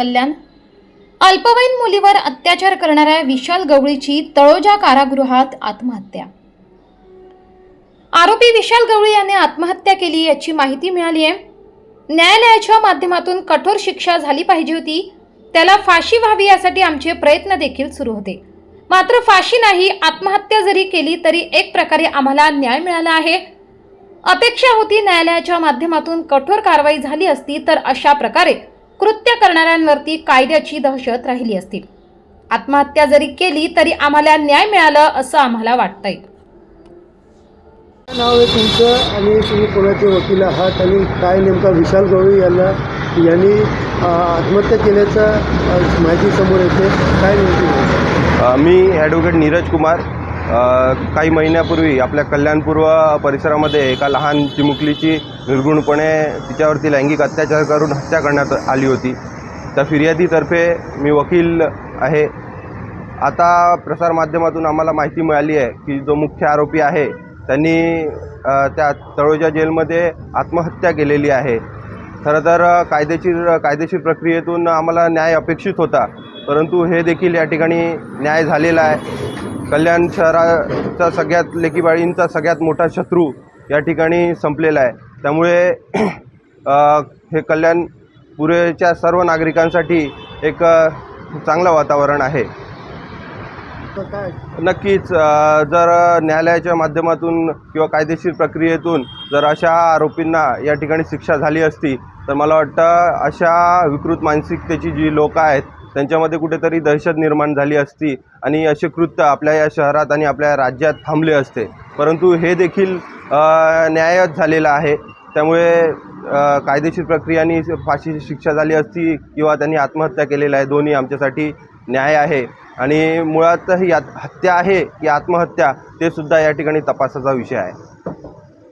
कल्याण. अल्पवयीन मुलीवर अत्याचार करणाऱ्या विशाल गवळीची तळोजा कारागृहात आत्महत्या. आरोपी विशाल गवळी याने आत्महत्या केली याची माहिती मिळाली आहे न्यायालयाच्या माध्यमातून कठोर शिक्षा झाली पाहिजे होती. त्याला फाशी व्हावी यासाठी आमचे प्रयत्न देखील सुरू होते. मात्र फाशी नाही आत्महत्या जरी केली तरी एक प्रकारे आम्हाला न्याय मिळाला आहे. अपेक्षा होती न्यायालयाच्या माध्यमातून कठोर कारवाई झाली असती तर अशा प्रकारे कृत्य करणाऱ्यांवरती कायद्याची दहशत राहिली असती. आत्महत्या जरी केली तरी आम्हाला न्याय मिळालं असं आम्हाला वाटतंय. नाव आहे तुमचं आणि तुम्ही कोणाचे वकील आहात आणि काय नेमका विशाल गवळी यांना यांनी आत्महत्या केल्याचा माहिती समोर येते. काय नेमकी? मी ॲडव्होकेट नीरज कुमार. काही महिन्यापूर्वी आपल्या कल्याणपूर्व परिसरामध्ये एका लहान चिमुकलीची निर्गुणपणे तिच्यावरती लैंगिक अत्याचार करून हत्या करण्यात आली होती. त्या फिर्यादीतर्फे मी वकील आहे. आता प्रसारमाध्यमातून आम्हाला माहिती मिळाली आहे की जो मुख्य आरोपी आहे त्यांनी त्या तळोजा जेलमध्ये आत्महत्या केलेली आहे. खरं तर कायदेशीर कायदेशीर प्रक्रियेतून आम्हाला न्याय अपेक्षित होता. परंतु हे देखील या ठिकाणी न्याय झालेला आहे. कल्याण शहराचा सगळ्यात लेकीबाळींचा सगळ्यात मोठा शत्रू या ठिकाणी संपलेला आहे. त्यामुळे हे कल्याण पुरेच्या सर्व नागरिकांसाठी एक चांगलं वातावरण आहे. नक्कीच जर न्यायालयाच्या माध्यमातून किंवा कायदेशीर प्रक्रियेतून जर अशा आरोपींना या ठिकाणी शिक्षा झाली असती तर मला वाटतं अशा विकृत मानसिकतेची जी लोकं आहेत त्यांच्यामध्ये कुठेतरी दहशत निर्माण झाली असती आणि असे कृत्य आपल्या या शहरात आणि आपल्या राज्यात थांबले असते. परंतु हे देखील न्यायच झालेलं आहे. त्यामुळे कायदेशीर प्रक्रियाने फाशीची शिक्षा झाली असती किंवा त्यांनी आत्महत्या केलेलं आहे दोन्ही आमच्यासाठी न्याय आहे. आणि मुळात ही आत- हत्या आहे की आत्महत्या ते सुद्धा या ठिकाणी तपासाचा विषय आहे.